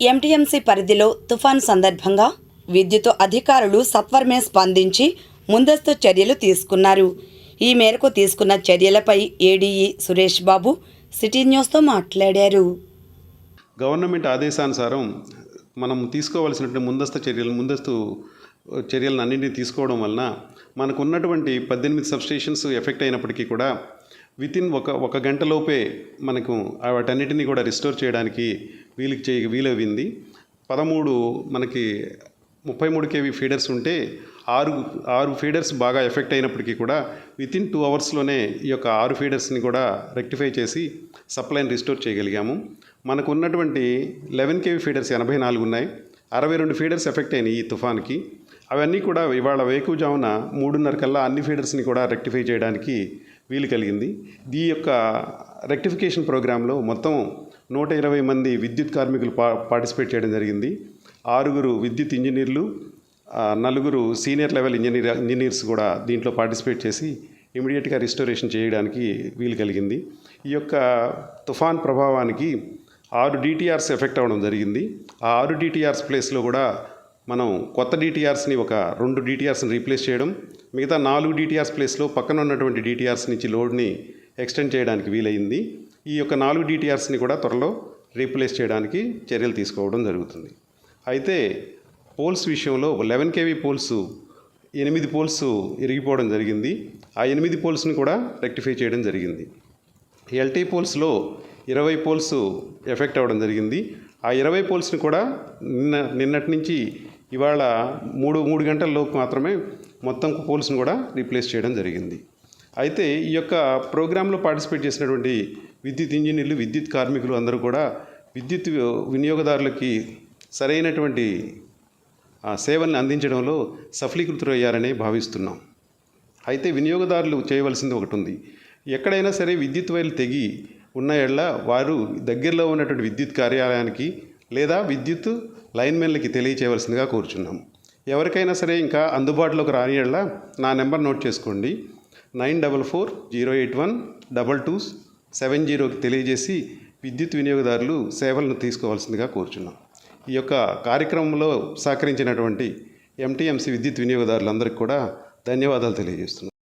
MTMC పరిధిలో తుఫాన్ సందర్భంగా విద్యుత్ అధికారులు సత్వరమే స్పందించి ముందస్తు చర్యలు తీసుకున్నారు. ఈ మేరకు తీసుకున్న చర్యలపై ఏడీఈ సురేష్ బాబు సిటీ న్యూస్తో మాట్లాడారు. గవర్నమెంట్ ఆదేశానుసారం మనం తీసుకోవాల్సినటువంటి ముందస్తు చర్యలు ముందస్తు చర్యలను అన్నింటినీ తీసుకోవడం వలన మనకు ఉన్నటువంటి పద్దెనిమిది సబ్స్టేషన్స్ ఎఫెక్ట్ అయినప్పటికీ కూడా వితిన్ ఒక ఒక గంటలోపే మనకు వాటన్నిటినీ కూడా రిస్టోర్ చేయడానికి వీలు చేయ వీలవింది పదమూడు మనకి ముప్పై మూడు కేవీ ఫీడర్స్ ఉంటే ఆరు ఆరు ఫీడర్స్ బాగా ఎఫెక్ట్ అయినప్పటికీ కూడా వితిన్ టూ అవర్స్లోనే ఈ యొక్క ఆరు ఫీడర్స్ని కూడా రెక్టిఫై చేసి సప్లైని రిస్టోర్ చేయగలిగాము. మనకు ఉన్నటువంటి లెవెన్ కేవీ ఫీడర్స్ ఎనభై నాలుగు ఉన్నాయి. అరవై రెండు ఫీడర్స్ ఎఫెక్ట్ అయినాయి ఈ తుఫాన్కి. అవన్నీ కూడా ఇవాళ వేకుజామున మూడున్నర కల్లా అన్ని ఫీడర్స్ని కూడా రెక్టిఫై చేయడానికి వీలు కలిగింది. ఈ యొక్క రెక్టిఫికేషన్ ప్రోగ్రాంలో మొత్తం నూట ఇరవై మంది విద్యుత్ కార్మికులు పా పార్టిసిపేట్ చేయడం జరిగింది. ఆరుగురు విద్యుత్ ఇంజనీర్లు నలుగురు సీనియర్ లెవెల్ ఇంజనీర్ ఇంజనీర్స్ కూడా దీంట్లో పార్టిసిపేట్ చేసి ఇమీడియట్గా రిస్టోరేషన్ చేయడానికి వీలు కలిగింది. ఈ యొక్క తుఫాన్ ప్రభావానికి ఆరు డిటిఆర్స్ ఎఫెక్ట్ అవ్వడం జరిగింది. ఆ ఆరు డిటిఆర్స్ ప్లేస్లో కూడా మనం కొత్త డిటిఆర్స్ని ఒక రెండు డిటిఆర్స్ని రీప్లేస్ చేయడం మిగతా నాలుగు డిటిఆర్స్ ప్లేస్లో పక్కన ఉన్నటువంటి డిటిఆర్స్ నుంచి లోడ్ని ఎక్స్టెండ్ చేయడానికి వీలైంది. ఈ యొక్క నాలుగు డిటిఆర్స్ని కూడా త్వరలో రీప్లేస్ చేయడానికి చర్యలు తీసుకోవడం జరుగుతుంది. అయితే పోల్స్ విషయంలో లెవెన్ కేవీ పోల్స్ ఎనిమిది పోల్స్ ఇరిగిపోవడం జరిగింది. ఆ ఎనిమిది పోల్స్ని కూడా రెక్టిఫై చేయడం జరిగింది. ఎల్టీ పోల్స్లో ఇరవై పోల్స్ ఎఫెక్ట్ అవ్వడం జరిగింది. ఆ ఇరవై పోల్స్ని కూడా నిన్న నిన్నటి నుంచి ఇవాళ మూడు మూడు గంటల లోపు మాత్రమే మొత్తం పోల్స్ని కూడా రీప్లేస్ చేయడం జరిగింది. అయితే ఈ యొక్క ప్రోగ్రాంలో పార్టిసిపేట్ చేసినటువంటి విద్యుత్ ఇంజనీర్లు విద్యుత్ కార్మికులు అందరూ కూడా విద్యుత్ వినియోగదారులకి సరైనటువంటి సేవల్ని అందించడంలో సఫలీకృతులయ్యారని భావిస్తున్నాం. అయితే వినియోగదారులు చేయవలసింది ఒకటి ఉంది ఎక్కడైనా సరే విద్యుత్ వైర్లు తెగి ఉన్న వారు దగ్గరలో ఉన్నటువంటి విద్యుత్ కార్యాలయానికి లేదా విద్యుత్ లైన్మెన్లకి తెలియచేయవలసిందిగా కూర్చున్నాం. ఎవరికైనా సరే ఇంకా అందుబాటులోకి రాని నా నెంబర్ నోట్ చేసుకోండి. Nine double four zero eight one double two seven జీరోకి తెలియజేసి విద్యుత్ వినియోగదారులు సేవలను తీసుకోవాల్సిందిగా కోరుచున్నాం. ఈ యొక్క కార్యక్రమంలో సహకరించినటువంటి ఎంటీఎంసీ విద్యుత్ వినియోగదారులందరికీ కూడా ధన్యవాదాలు తెలియజేస్తున్నాను